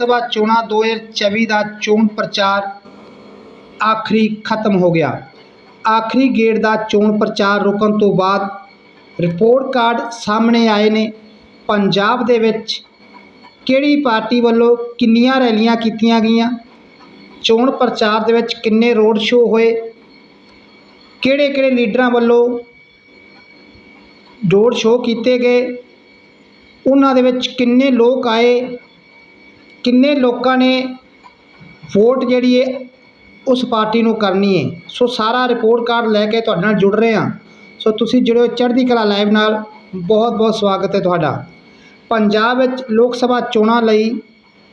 ਸਭਾ ਚੋਣਾਂ 2024 ਦਾ ਚੋਣ ਪ੍ਰਚਾਰ ਆਖਰੀ ਖਤਮ ਹੋ ਗਿਆ। ਆਖਰੀ ਗੇੜ ਦਾ ਚੋਣ ਪ੍ਰਚਾਰ ਰੁਕਣ ਤੋਂ ਬਾਅਦ ਰਿਪੋਰਟ ਕਾਰਡ ਸਾਹਮਣੇ ਆਏ ਨੇ। ਪੰਜਾਬ ਦੇ ਵਿੱਚ ਕਿਹੜੀ ਪਾਰਟੀ ਵੱਲੋਂ ਕਿੰਨੀਆਂ ਰੈਲੀਆਂ ਕੀਤੀਆਂ ਗਈਆਂ? ਚੋਣ ਪ੍ਰਚਾਰ ਦੇ ਵਿੱਚ ਕਿੰਨੇ ਰੋਡ ਸ਼ੋਅ ਹੋਏ? ਕਿਹੜੇ ਕਿਹੜੇ ਲੀਡਰਾਂ ਵੱਲੋਂ ਰੋਡ ਸ਼ੋਅ ਕੀਤੇ ਗਏ? ਉਹਨਾਂ ਦੇ ਵਿੱਚ ਕਿੰਨੇ ਲੋਕ ਆਏ? ਕਿੰਨੇ ਲੋਕਾਂ ਨੇ ਵੋਟ ਜਿਹੜੀ ਹੈ ਉਸ ਪਾਰਟੀ ਨੂੰ ਕਰਨੀ ਹੈ ਸੋ ਸਾਰਾ ਰਿਪੋਰਟ ਕਾਰਡ ਲੈ ਕੇ ਤੁਹਾਡੇ ਨਾਲ ਜੁੜ ਰਹੇ ਹਾਂ। ਸੋ ਤੁਸੀਂ ਜੁੜਿਓ ਚੜ੍ਹਦੀ ਕਲਾ ਲਾਈਵ ਨਾਲ। ਬਹੁਤ ਬਹੁਤ ਸਵਾਗਤ ਹੈ ਤੁਹਾਡਾ। ਪੰਜਾਬ ਵਿੱਚ ਲੋਕ ਸਭਾ ਚੋਣਾਂ ਲਈ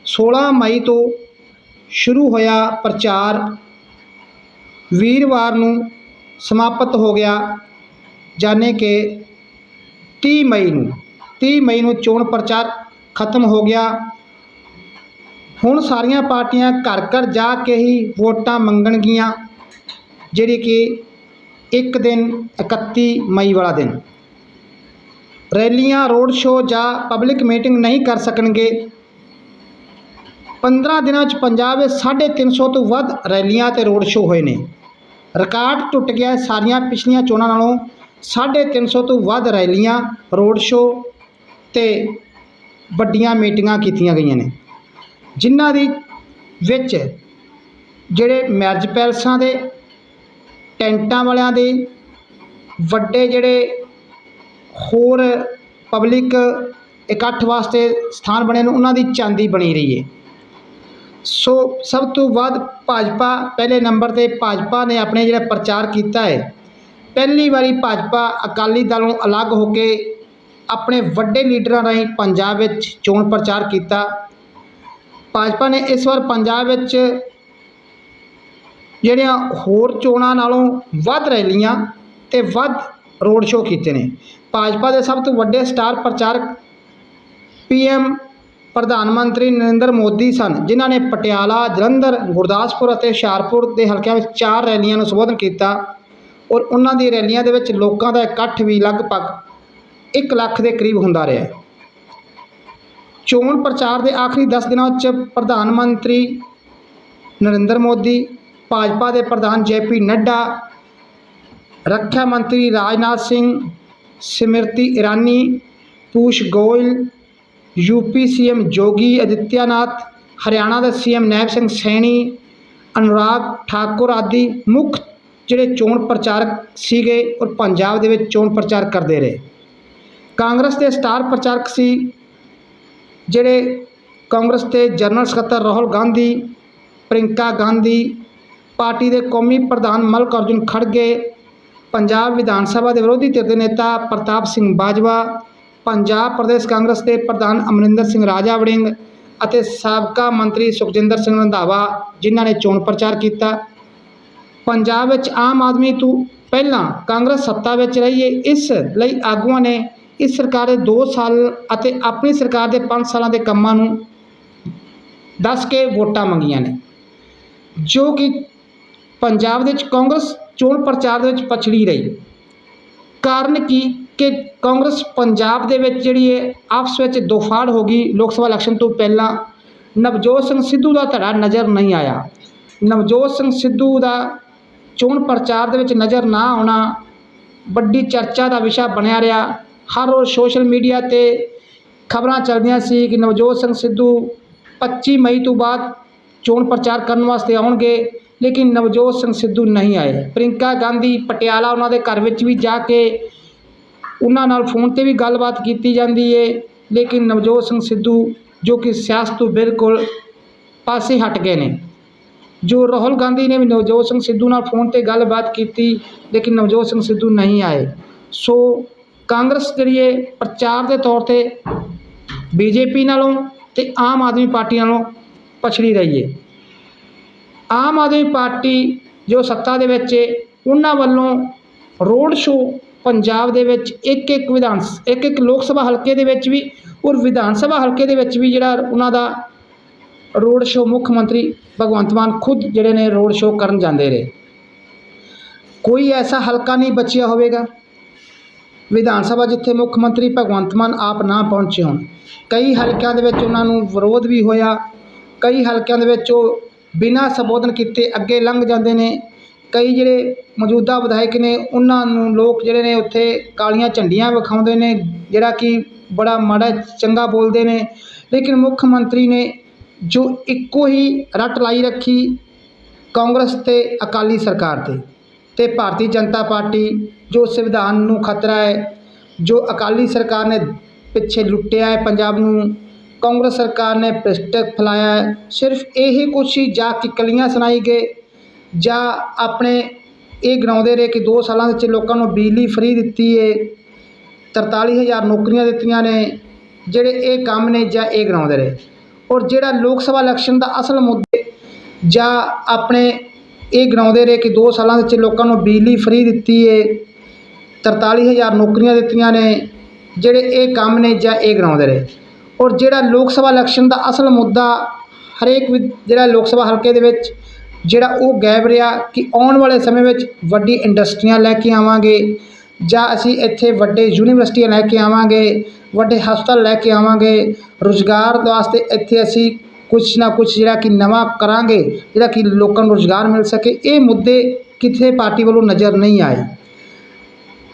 16 ਮਈ ਤੋਂ ਸ਼ੁਰੂ ਹੋਇਆ ਪ੍ਰਚਾਰ ਵੀਰਵਾਰ ਨੂੰ ਸਮਾਪਤ ਹੋ ਗਿਆ, ਜਾਣੇ ਕਿ 30 ਮਈ ਨੂੰ। 30 ਮਈ ਨੂੰ ਚੋਣ ਪ੍ਰਚਾਰ ਖਤਮ ਹੋ ਗਿਆ। ਹੁਣ ਸਾਰੀਆਂ ਪਾਰਟੀਆਂ ਘਰ ਘਰ ਜਾ ਕੇ ਹੀ ਵੋਟਾਂ ਮੰਗਣਗੀਆਂ, ਜਿਹੜੀ ਕਿ ਇੱਕ ਦਿਨ 31 ਮਈ ਵਾਲਾ ਦਿਨ। ਰੈਲੀਆਂ, ਰੋਡ ਸ਼ੋਅ ਜਾਂ ਪਬਲਿਕ ਮੀਟਿੰਗ ਨਹੀਂ ਕਰ ਸਕਣਗੇ। 15 ਦਿਨਾਂ 'ਚ ਪੰਜਾਬ ਵਿੱਚ 350 ਤੋਂ ਵੱਧ ਰੈਲੀਆਂ ਤੇ ਰੋਡ ਸ਼ੋਅ ਹੋਏ ਨੇ। ਰਿਕਾਰਡ ਟੁੱਟ ਗਿਆ ਸਾਰੀਆਂ ਪਿਛਲੀਆਂ ਚੋਣਾਂ ਨਾਲੋਂ। 350 ਤੋਂ ਵੱਧ ਰੈਲੀਆਂ, ਰੋਡ ਸ਼ੋਅ ਤੇ ਵੱਡੀਆਂ ਮੀਟਿੰਗਾਂ ਕੀਤੀਆਂ ਗਈਆਂ ਨੇ। ਜਿਨ੍ਹਾਂ ਦੀ ਵਿੱਚ ਜਿਹੜੇ ਮੈਰਿਜ ਪੈਲਸਾਂ ਦੇ, ਟੈਂਟਾਂ ਵਾਲਿਆਂ ਦੇ, ਵੱਡੇ ਜਿਹੜੇ ਹੋਰ ਪਬਲਿਕ ਇਕੱਠ ਵਾਸਤੇ ਸਥਾਨ ਬਣੇ ਨੇ, ਉਹਨਾਂ ਦੀ ਚਾਂਦੀ ਬਣੀ ਰਹੀ ਹੈ। ਸੋ ਸਭ ਤੋਂ ਵੱਧ ਭਾਜਪਾ ਪਹਿਲੇ ਨੰਬਰ ਤੇ ਭਾਜਪਾ ਨੇ ਆਪਣੇ ਜਿਹੜਾ ਪ੍ਰਚਾਰ ਕੀਤਾ ਹੈ, ਪਹਿਲੀ ਵਾਰੀ ਭਾਜਪਾ ਅਕਾਲੀ ਦਲ ਨੂੰ ਅਲੱਗ ਹੋ ਕੇ ਆਪਣੇ ਵੱਡੇ ਲੀਡਰਾਂ ਰਾਹੀਂ ਪੰਜਾਬ ਵਿੱਚ ਚੋਣ ਪ੍ਰਚਾਰ ਕੀਤਾ। ਭਾਜਪਾ ਨੇ ਇਸ ਵਾਰ ਪੰਜਾਬ ਵਿੱਚ ਜਿਹੜੀਆਂ ਹੋਰ ਚੋਣਾਂ ਨਾਲੋਂ ਵੱਧ ਰੈਲੀਆਂ ਤੇ ਵੱਧ ਰੋਡ ਸ਼ੋਅ ਕੀਤੇ ਨੇ। ਭਾਜਪਾ ਦੇ ਸਭ ਤੋਂ ਵੱਡੇ ਸਟਾਰ ਪ੍ਰਚਾਰਕ ਪੀਐਮ ਪ੍ਰਧਾਨ ਮੰਤਰੀ ਨਰਿੰਦਰ ਮੋਦੀ ਸਨ, ਜਿਨ੍ਹਾਂ ਨੇ ਪਟਿਆਲਾ, ਜਲੰਧਰ, ਗੁਰਦਾਸਪੁਰ ਅਤੇ ਹੁਸ਼ਿਆਰਪੁਰ ਦੇ ਹਲਕਿਆਂ ਵਿੱਚ ਚਾਰ ਰੈਲੀਆਂ ਨੂੰ ਸੰਬੋਧਨ ਕੀਤਾ ਔਰ ਉਹਨਾਂ ਦੀ ਰੈਲੀਆਂ ਦੇ ਵਿੱਚ ਲੋਕਾਂ ਦਾ ਇਕੱਠ ਵੀ ਲਗਭਗ 1 ਲੱਖ ਦੇ ਕਰੀਬ ਹੁੰਦਾ ਰਿਹਾ। ਚੋਣ ਪ੍ਰਚਾਰ ਦੇ ਆਖਰੀ 10 ਦਿਨਾਂ ਵਿੱਚ ਪ੍ਰਧਾਨ ਮੰਤਰੀ ਨਰਿੰਦਰ ਮੋਦੀ, ਭਾਜਪਾ ਦੇ ਪ੍ਰਧਾਨ ਜੇਪੀ ਨੱਡਾ, ਰੱਖਿਆ ਮੰਤਰੀ ਰਾਜਨਾਥ ਸਿੰਘ, ਸਿਮਰਤੀ ਇਰਾਨੀ, ਪੂਸ਼ ਗੋਇਲ, ਯੂਪੀ ਸੀਐਮ ਜੋਗੀ ਅਦਿੱਤਿਆਨਾਥ ਹਰਿਆਣਾ ਦੇ ਸੀਐਮ ਨੈਬ ਸਿੰਘ ਸੈਣੀ, ਅਨੁਰਾਗ ਠਾਕੁਰ ਆਦਿ ਮੁੱਖ ਜਿਹੜੇ ਚੋਣ ਪ੍ਰਚਾਰਕ ਸੀਗੇ ਔਰ ਪੰਜਾਬ ਦੇ ਵਿੱਚ ਚੋਣ ਪ੍ਰਚਾਰ ਕਰਦੇ ਰਹੇ। ਕਾਂਗਰਸ ਦੇ ਸਟਾਰ ਪ੍ਰਚਾਰਕ ਸੀ ਜਿਹੜੇ ਕਾਂਗਰਸ ਦੇ ਜਨਰਲ ਸਕੱਤਰ ਰਾਹੁਲ ਗਾਂਧੀ ਪ੍ਰਿੰਕਾ ਗਾਂਧੀ, ਪਾਰਟੀ ਦੇ ਕੌਮੀ ਪ੍ਰਧਾਨ ਮਲਕ ਅਰਜੁਨ ਖੜਗੇ, ਪੰਜਾਬ ਵਿਧਾਨ ਸਭਾ ਦੇ ਵਿਰੋਧੀ ਧਿਰ ਦੇ ਨੇਤਾ ਪ੍ਰਤਾਪ ਸਿੰਘ ਬਾਜਵਾ, ਪੰਜਾਬ ਪ੍ਰਦੇਸ਼ ਕਾਂਗਰਸ ਦੇ ਪ੍ਰਧਾਨ ਅਮਰਿੰਦਰ ਸਿੰਘ ਰਾਜਾ ਵੜਿੰਗ ਅਤੇ ਸਾਬਕਾ ਮੰਤਰੀ ਸੁਖਜਿੰਦਰ ਸਿੰਘ ਰੰਧਾਵਾ, ਜਿਨ੍ਹਾਂ ਨੇ ਚੋਣ ਪ੍ਰਚਾਰ ਕੀਤਾ। ਪੰਜਾਬ ਵਿੱਚ ਆਮ ਆਦਮੀ ਤੋਂ ਪਹਿਲਾਂ ਕਾਂਗਰਸ ਸੱਤਾ ਵਿੱਚ ਰਹੀ ਹੈ ਇਸ ਲਈ ਆਗੂਆਂ ਨੇ ਇਸ ਸਰਕਾਰ ਦੇ 2 ਸਾਲ ਅਤੇ ਆਪਣੀ ਸਰਕਾਰ ਦੇ 5 ਸਾਲਾਂ ਦੇ ਕੰਮਾਂ ਨੂੰ ਦੱਸ ਕੇ ਵੋਟਾਂ ਮੰਗੀਆਂ ਨੇ, ਜੋ ਕਿ ਪੰਜਾਬ ਦੇ ਵਿੱਚ ਕਾਂਗਰਸ ਚੋਣ ਪ੍ਰਚਾਰ ਦੇ ਵਿੱਚ ਪਛੜੀ ਰਹੀ। ਕਾਰਨ ਕੀ? ਕਿ ਕਾਂਗਰਸ ਪੰਜਾਬ ਦੇ ਵਿੱਚ ਜਿਹੜੀ ਹੈ ਆਪਸ ਵਿੱਚ ਦੋਫਾੜ ਹੋ ਗਈ ਲੋਕ ਸਭਾ ਇਲੈਕਸ਼ਨ ਤੋਂ ਪਹਿਲਾਂ, ਨਵਜੋਤ ਸਿੰਘ ਸਿੱਧੂ ਦਾ ਧੜਾ ਨਜ਼ਰ ਨਹੀਂ ਆਇਆ। ਨਵਜੋਤ ਸਿੰਘ ਸਿੱਧੂ ਦਾ ਚੋਣ ਪ੍ਰਚਾਰ ਦੇ ਵਿੱਚ ਨਜ਼ਰ ਨਾ ਆਉਣਾ, ਵੱਡੀ ਚਰਚਾ ਦਾ ਵਿਸ਼ਾ ਬਣਿਆ ਰਿਹਾ। ਹਰ ਰੋਜ਼ ਸੋਸ਼ਲ ਮੀਡੀਆ ਤੇ ਖਬਰਾਂ ਚੱਲਦੀਆਂ ਸੀ ਕਿ ਨਵਜੋਤ ਸਿੰਘ ਸਿੱਧੂ 25 ਮਈ ਤੋਂ ਬਾਅਦ ਚੋਣ ਪ੍ਰਚਾਰ ਕਰਨ ਵਾਸਤੇ ਆਉਣਗੇ, ਲੇਕਿਨ ਨਵਜੋਤ ਸਿੰਘ ਸਿੱਧੂ ਨਹੀਂ ਆਏ। ਪ੍ਰਿੰਕਾ ਗਾਂਧੀ ਪਟਿਆਲਾ ਉਹਨਾਂ ਦੇ ਘਰ ਵਿੱਚ ਵੀ ਜਾ ਕੇ ਉਹਨਾਂ ਨਾਲ ਫੋਨ ਤੇ ਵੀ ਗੱਲਬਾਤ ਕੀਤੀ ਜਾਂਦੀ ਏ, ਲੇਕਿਨ ਨਵਜੋਤ ਸਿੰਘ ਸਿੱਧੂ ਜੋ ਕਿ ਸਿਆਸਤ ਤੋਂ ਬਿਲਕੁਲ ਪਾਸੇ ਹਟ ਗਏ ਨੇ। ਜੋ ਰਾਹੁਲ ਗਾਂਧੀ ਨੇ ਵੀ ਨਵਜੋਤ ਸਿੰਘ ਸਿੱਧੂ ਨਾਲ ਫੋਨ ਤੇ ਗੱਲਬਾਤ ਕੀਤੀ, ਲੇਕਿਨ ਨਵਜੋਤ ਸਿੰਘ ਸਿੱਧੂ ਨਹੀਂ ਆਏ। ਸੋ ਕਾਂਗਰਸ ਜਿਹੜੀ ਹੈ ਪ੍ਰਚਾਰ ਦੇ ਤੌਰ ਤੇ ਬੀਜੇਪੀ ਨਾਲੋਂ ਤੇ ਆਮ ਆਦਮੀ ਪਾਰਟੀ ਨਾਲੋਂ ਪਛੜੀ ਰਹੀ ਹੈ ਆਮ ਆਦਮੀ ਪਾਰਟੀ ਜੋ ਸੱਤਾ ਦੇ ਵਿੱਚ ਹੈ ਉਹਨਾਂ ਵੱਲੋਂ ਰੋਡ ਸ਼ੋਅ ਪੰਜਾਬ ਦੇ ਵਿੱਚ ਇੱਕ ਇੱਕ ਵਿਧਾਨ ਇੱਕ ਇੱਕ ਲੋਕ ਸਭਾ ਹਲਕੇ ਦੇ ਵਿੱਚ ਵੀ ਔਰ ਵਿਧਾਨ ਸਭਾ ਹਲਕੇ ਦੇ ਵਿੱਚ ਵੀ ਜਿਹੜਾ ਉਹਨਾਂ ਦਾ ਰੋਡ ਸ਼ੋਅ ਮੁੱਖ ਮੰਤਰੀ ਭਗਵੰਤ ਮਾਨ ਖੁਦ ਜਿਹੜੇ ਨੇ ਰੋਡ ਸ਼ੋਅ ਕਰਨ ਜਾਂਦੇ ਰਹੇ। ਕੋਈ ਐਸਾ ਹਲਕਾ ਨਹੀਂ ਬਚਿਆ ਹੋਵੇਗਾ। ਵਿਧਾਨ ਸਭਾ ਜਿੱਥੇ ਮੁੱਖ ਮੰਤਰੀ ਭਗਵੰਤ ਮਾਨ ਆਪ ਨਾ ਪਹੁੰਚੇ ਹੋਣ। ਕਈ ਹਲਕਿਆਂ ਦੇ ਵਿੱਚ ਉਹਨਾਂ ਨੂੰ ਵਿਰੋਧ ਵੀ ਹੋਇਆ। ਕਈ ਹਲਕਿਆਂ ਦੇ ਵਿੱਚ ਉਹ ਬਿਨਾਂ ਸੰਬੋਧਨ ਕੀਤੇ ਅੱਗੇ ਲੰਘ ਜਾਂਦੇ ਨੇ। ਕਈ ਜਿਹੜੇ ਮੌਜੂਦਾ ਵਿਧਾਇਕ ਨੇ, ਉਹਨਾਂ ਨੂੰ ਲੋਕ ਜਿਹੜੇ ਨੇ ਉੱਥੇ ਕਾਲੀਆਂ ਝੰਡੀਆਂ ਵਿਖਾਉਂਦੇ ਨੇ, ਜਿਹੜਾ ਕਿ ਬੜਾ ਮਾੜਾ ਚੰਗਾ ਬੋਲਦੇ ਨੇ। ਲੇਕਿਨ ਮੁੱਖ ਮੰਤਰੀ ਨੇ ਜੋ ਇੱਕੋ ਹੀ ਰੱਟ ਲਾਈ ਰੱਖੀ ਕਾਂਗਰਸ ਤੇ ਅਕਾਲੀ ਸਰਕਾਰ ਤੇ। ਤੇ ਭਾਰਤੀ ਜਨਤਾ ਪਾਰਟੀ ਜੋ ਸੰਵਿਧਾਨ ਨੂੰ ਖਤਰਾ ਹੈ, ਜੋ ਅਕਾਲੀ ਸਰਕਾਰ ਨੇ ਪਿੱਛੇ ਲੁੱਟਿਆ ਹੈ ਪੰਜਾਬ ਨੂੰ, ਕਾਂਗਰਸ ਸਰਕਾਰ ਨੇ ਭ੍ਰਿਸ਼ਟਕ ਫੈਲਾਇਆ ਹੈ, ਸਿਰਫ ਇਹੀ ਕੁਛ ਹੀ ਜਾ ਕਿਕਲੀਆਂ ਸੁਣਾਈ ਗਏ, ਜਾਂ ਆਪਣੇ ਇਹ ਗਣਾਉਂਦੇ ਰਹੇ ਕਿ 2 ਸਾਲਾਂ ਵਿੱਚ ਲੋਕਾਂ ਨੂੰ ਬਿਜਲੀ ਫ੍ਰੀ ਦਿੱਤੀ ਹੈ 43000 ਨੌਕਰੀਆਂ ਦਿੱਤੀਆਂ ਨੇ, ਜਿਹੜੇ ਇਹ ਕੰਮ ਨੇ ਜਾਂ ਇਹ ਗਣਾਉਂਦੇ ਰਹੇ। ਔਰ ਜਿਹੜਾ ਲੋਕ ਸਭਾ ਇਲੈਕਸ਼ਨ ਦਾ ਅਸਲ ਮੁੱਦੇ ਜਾਂ ਆਪਣੇ ਇਹ ਗਣਾਉਂਦੇ ਰਹੇ ਕਿ 2 ਸਾਲਾਂ ਵਿੱਚ ਲੋਕਾਂ ਨੂੰ ਬਿਜਲੀ ਫ੍ਰੀ ਦਿੱਤੀ ਹੈ 43000 ਨੌਕਰੀਆਂ ਦਿੱਤੀਆਂ ਨੇ, ਜਿਹੜੇ ਇਹ ਕੰਮ ਨੇ ਜਾਂ ਇਹ ਗਣਾਉਂਦੇ ਰਹੇ। ਔਰ ਜਿਹੜਾ ਲੋਕ ਸਭਾ ਇਲੈਕਸ਼ਨ ਦਾ ਅਸਲ ਮੁੱਦਾ, ਹਰੇਕ ਵੀ- ਜਿਹੜਾ ਲੋਕ ਸਭਾ ਹਲਕੇ ਦੇ ਵਿੱਚ, ਜਿਹੜਾ ਉਹ ਗਾਇਬ ਰਿਹਾ ਕਿ ਆਉਣ ਵਾਲੇ ਸਮੇਂ ਵਿੱਚ ਵੱਡੀ ਇੰਡਸਟਰੀਆਂ ਲੈ ਕੇ ਆਵਾਂਗੇ, ਜਾਂ ਅਸੀਂ ਇੱਥੇ ਵੱਡੇ ਯੂਨੀਵਰਸਿਟੀਆਂ ਲੈ ਕੇ ਆਵਾਂਗੇ, ਵੱਡੇ ਹਸਪਤਾਲ ਲੈ ਕੇ ਆਵਾਂਗੇ, ਰੁਜ਼ਗਾਰ ਵਾਸਤੇ ਇੱਥੇ ਅਸੀਂ ਕੁਛ ਨਾ ਕੁਛ ਜਿਹੜਾ ਕਿ ਨਵਾਂ ਕਰਾਂਗੇ, ਜਿਹੜਾ ਕਿ ਲੋਕਾਂ ਨੂੰ ਰੁਜ਼ਗਾਰ ਮਿਲ ਸਕੇ, ਇਹ ਮੁੱਦੇ ਕਿਸੇ ਪਾਰਟੀ ਵੱਲੋਂ ਨਜ਼ਰ ਨਹੀਂ ਆਏ।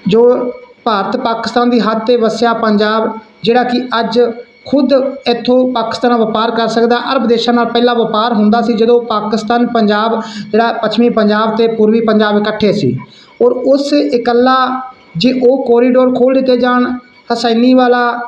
ਜੋ ਭਾਰਤ ਪਾਕਿਸਤਾਨ ਦੀ ਹੱਦ ਤੇ ਵਸਿਆ ਪੰਜਾਬ, ਜਿਹੜਾ ਕਿ ਅੱਜ ਖੁਦ ਇੱਥੋਂ ਪਾਕਿਸਤਾਨ ਨਾਲ ਵਪਾਰ ਕਰ ਸਕਦਾ, ਅਰਬ ਦੇਸ਼ਾਂ ਨਾਲ ਪਹਿਲਾਂ ਵਪਾਰ ਹੁੰਦਾ ਸੀ, ਜਦੋਂ ਪਾਕਿਸਤਾਨ, ਪੰਜਾਬ, ਜਿਹੜਾ ਪੱਛਮੀ ਪੰਜਾਬ ਤੇ ਪੂਰਬੀ ਪੰਜਾਬ ਇਕੱਠੇ ਸੀ। ਔਰ ਉਸ ਇਕੱਲਾ ਜੇ ਉਹ ਕੋਰੀਡੋਰ ਖੋਲ੍ਹ ਦਿੱਤੇ ਜਾਣ, ਹਸੈਨੀ ਵਾਲਾ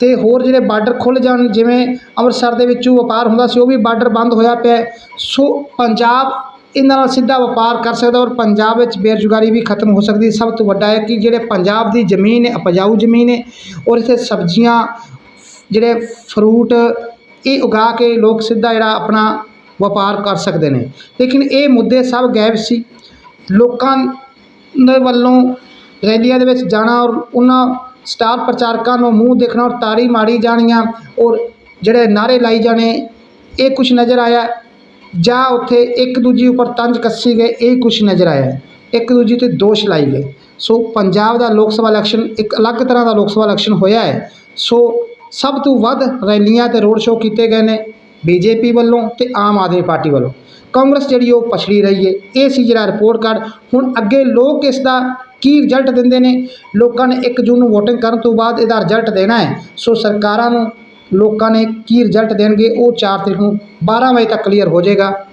ਤੇ ਹੋਰ ਜਿਹੜੇ ਬਾਰਡਰ ਖੁੱਲ੍ਹ ਜਾਣ, ਜਿਵੇਂ ਅੰਮ੍ਰਿਤਸਰ ਦੇ ਵਿੱਚੋਂ ਵਪਾਰ ਹੁੰਦਾ ਸੀ, ਉਹ ਵੀ ਬਾਰਡਰ ਬੰਦ ਹੋਇਆ ਪਿਆ ਸੋ ਪੰਜਾਬ ਇਹਨਾਂ ਨਾਲ ਸਿੱਧਾ ਵਪਾਰ ਕਰ ਸਕਦਾ ਔਰ ਪੰਜਾਬ ਵਿੱਚ ਬੇਰੁਜ਼ਗਾਰੀ ਵੀ ਖਤਮ ਹੋ ਸਕਦੀ। ਸਭ ਤੋਂ ਵੱਡਾ ਹੈ ਕਿ ਜਿਹੜੇ ਪੰਜਾਬ ਦੀ ਜ਼ਮੀਨ ਹੈ, ਉਪਜਾਊ ਜ਼ਮੀਨ ਹੈ, ਔਰ ਇੱਥੇ ਸਬਜ਼ੀਆਂ, ਜਿਹੜੇ ਫਰੂਟ ਇਹ ਉਗਾ ਕੇ ਲੋਕ ਸਿੱਧਾ ਜਿਹੜਾ ਆਪਣਾ ਵਪਾਰ ਕਰ ਸਕਦੇ ਨੇ। ਲੇਕਿਨ ਇਹ ਮੁੱਦੇ ਸਭ ਗਾਇਬ ਸੀ। ਲੋਕਾਂ ਦੇ ਵੱਲੋਂ ਰੈਲੀਆਂ ਦੇ ਵਿੱਚ ਜਾਣਾ ਔਰ ਉਹਨਾਂ ਸਟਾਰ ਪ੍ਰਚਾਰਕਾਂ ਨੂੰ ਮੂੰਹ ਦੇਖਣਾ ਔਰ ਤਾੜੀ ਮਾਰੀ ਜਾਣੀਆਂ ਔਰ ਜਿਹੜੇ ਨਾਰੇ ਲਾਈ ਜਾਣੇ, ਇਹ ਕੁਝ ਨਜ਼ਰ ਆਇਆ। ਜਾਂ ਉੱਥੇ ਇੱਕ ਦੂਜੀ ਉੱਪਰ ਤੰਜ ਕੱਸੀ ਗਏ, ਇਹ ਕੁਝ ਨਜ਼ਰ ਆਇਆ। ਇੱਕ ਦੂਜੀ ਤੇ ਦੋਸ਼ ਲਾਈ ਗਏ। ਸੋ ਪੰਜਾਬ ਦਾ ਲੋਕ ਸਭਾ ਇਲੈਕਸ਼ਨ ਇੱਕ ਅਲੱਗ ਤਰ੍ਹਾਂ ਦਾ ਲੋਕ ਸਭਾ ਇਲੈਕਸ਼ਨ ਹੋਇਆ ਹੈ। ਸੋ ਸਭ ਤੋਂ ਵੱਧ ਰੈਲੀਆਂ ਤੇ ਰੋਡ ਸ਼ੋਅ ਕੀਤੇ ਗਏ ਨੇ ਬੀਜੇਪੀ ਵੱਲੋਂ ਤੇ ਆਮ ਆਦਮੀ ਪਾਰਟੀ ਵੱਲੋਂ। ਕਾਂਗਰਸ ਜਿਹੜੀ ਉਹ ਪਛੜੀ ਰਹੀ ਹੈ। ਇਹ ਸੀ ਜਿਹੜਾ ਰਿਪੋਰਟ ਕਾਰਡ ਹੁਣ ਅੱਗੇ ਲੋਕ ਇਸ ਦਾ ਕੀ ਰਿਜ਼ਲਟ ਦਿੰਦੇ ਨੇ? ਲੋਕਾਂ ਨੇ 1 ਜੂਨ ਨੂੰ VOTING ਕਰਨ ਤੋਂ ਬਾਅਦ ਇਹਦਾ ਰਿਜ਼ਲਟ ਦੇਣਾ ਹੈ। ਸੋ ਸਰਕਾਰਾਂ ਨੂੰ ਲੋਕਾਂ ਨੇ ਕੀ ਰਿਜ਼ਲਟ ਦੇਣਗੇ, ਉਹ 4 ਤਰੀਕ ਨੂੰ 12 ਵਜੇ ਤੱਕ ਕਲੀਅਰ ਹੋ ਜਾਏਗਾ।